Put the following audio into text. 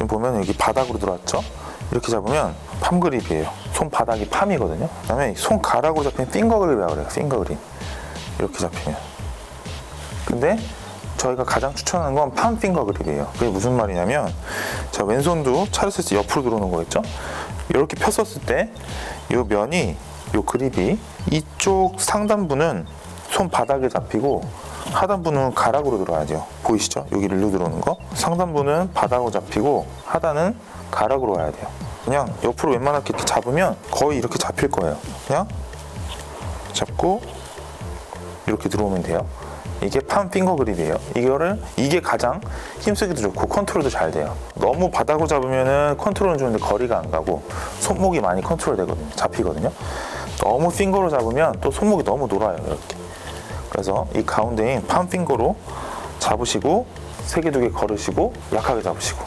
지금 보면 여기 바닥으로 들어왔죠? 이렇게 잡으면 팜 그립이에요. 손 바닥이 팜이거든요. 그 다음에 손 가락으로 잡히면 핑거 그립이라고 그래요. 핑거 그립. 이렇게 잡히면. 근데 저희가 가장 추천하는 건 팜 핑거 그립이에요. 그게 무슨 말이냐면 자 왼손도 차렸을 때 옆으로 들어오는 거겠죠? 이렇게 폈었을 때 이 면이 이 그립이 이쪽 상단부는 손 바닥에 잡히고 하단부는 가락으로 들어야 돼요. 보이시죠? 여기 일로 들어오는 거. 상단부는 바닥으로 잡히고 하단은 가락으로 와야 돼요. 그냥 옆으로 웬만하게 이렇게 잡으면 거의 이렇게 잡힐 거예요. 그냥 잡고 이렇게 들어오면 돼요. 이게 팜 핑거 그립이에요. 이거를 이게 가장 힘쓰기도 좋고 컨트롤도 잘 돼요. 너무 바닥으로 잡으면은 컨트롤은 좋은데 거리가 안 가고 손목이 많이 컨트롤 되거든요. 잡히거든요. 너무 핑거로 잡으면 또 손목이 너무 놀아요. 이렇게. 그래서 이 가운데인 팜 핑거로 잡으시고 세 개 두 개 걸으시고 약하게 잡으시고